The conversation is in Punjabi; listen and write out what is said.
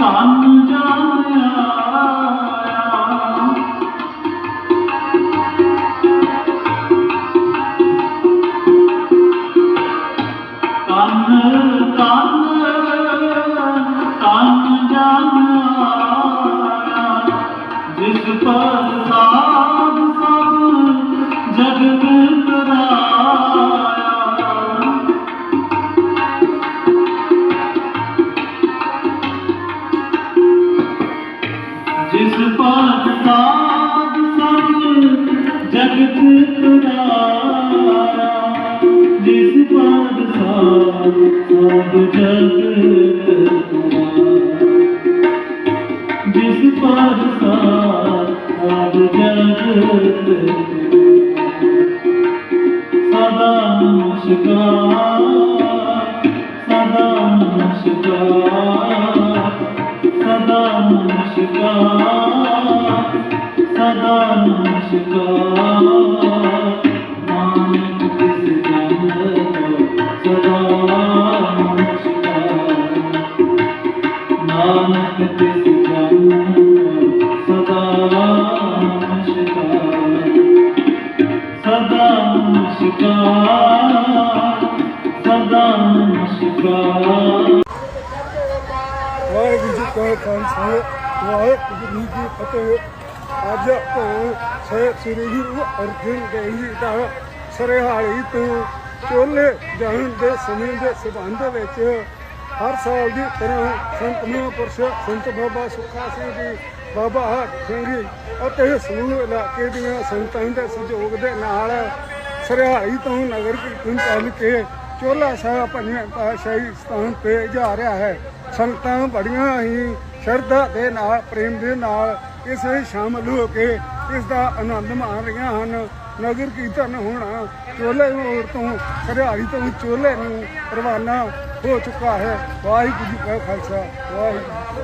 ਧਨ ਜਨ ਆਇਆ ਤਨ ਤਨ ਤਨ ਜਨ ਆਇਆ ਜਿਸ ਪਰ ਜਿਸ ਪਾਤ ਸਾਧ ਸੰਗ, ਜਗਤ ਤੁਰਾਇਆ ਜਿਸ ਪਾਤ ਸਾਧ ਸਭ ਜਗਤ ਤੁਰਾਇਆ ਜਿਸ ਪਾਤ ਸਾਧ ਸਭ ਜਗਤ ਸਦਾ ਨਮਸਕਾਰ ਸਦਾ ਨਮਸਕਾਰ ਸਦਾ ਨਮਸਕਾਰ। ਸਦਾ ਨਮਸਕਾਰ। ਨਾਨਕ ਤਿਸ ਜਨ ਸਦਾ ਨਮਸਕਾਰ ਨਾਨਕ ਤਿਸ ਜਨ ਸਦਾ ਨਮਸਕਾਰ ਸਦਾ ਨਮਸਕਾਰ। ਸਦਾ ਨਮਸਕਾਰ। ਵਾਹਿਗੁਰੂ ਜੀ ਕਾ ਖਾਲਸਾ। ਵਾਹਿਗੁਰੂ ਜੀ ਕੀ ਫਤਿਹ। ਅੱਜ ਤੋਂ ਸੇ ਸ੍ਰੀ ਗੁਰੂ ਅਰਜਨ ਦੇਵ ਦਾ ਸਰਹਾਲੀ ਤੋਂ ਚੋਲੇ ਜਾਣ ਦੇ ਸਮੇਂ ਦੇ ਸਬੰਧ ਵਿੱਚ ਹਰ ਸਾਲ ਦੀ ਤਰ੍ਹਾਂ ਸੰਤ ਮਹਾਂਪੁਰਸ਼ ਸੰਤ ਬਾਬਾ ਸੁੱਖਾ ਸਿੰਘ ਜੀ, ਬਾਬਾ ਹਰ ਸਿੰਘ ਜੀ ਅਤੇ ਸਮੂਹ ਇਲਾਕੇ ਦੀਆਂ ਸੰਤਾਂ ਦੇ ਸਹਿਯੋਗ ਦੇ ਨਾਲ ਸਰਹਾਲੀ ਤੋਂ ਨਗਰ ਕੀਰਤਨ ਚੱਲ ਕੇ ਚੋਲਾ ਸਾਹਿਬ ਪੰਜਵੇਂ ਪਾਤਸ਼ਾਹੀ ਸਥਾਨ ਤੇ ਜਾ ਰਿਹਾ ਹੈ। ਸੰਗਤਾਂ ਬੜੀਆਂ ਹੀ ਸ਼ਰਧਾ ਦੇ ਨਾਲ, ਪ੍ਰੇਮ ਦੇ ਨਾਲ ਇਸ ਵਿੱਚ ਸ਼ਾਮਲ ਹੋ ਕੇ ਇਸ ਦਾ ਆਨੰਦ ਮਾਣ ਰਹੀਆਂ ਹਨ। ਨਗਰ ਕੀਰਤਨ ਹੋਣਾ ਚੋਲੇ ਮੋੜ ਤੋਂ ਸਰਹਾਲੀ ਤੋਂ ਚੋਲੇ ਨੂੰ ਰਵਾਨਾ ਹੋ ਚੁੱਕਾ ਹੈ। ਵਾਹਿਗੁਰੂ ਜੀ ਕਾ ਖਾਲਸਾ, ਵਾਹਿਗੁਰੂ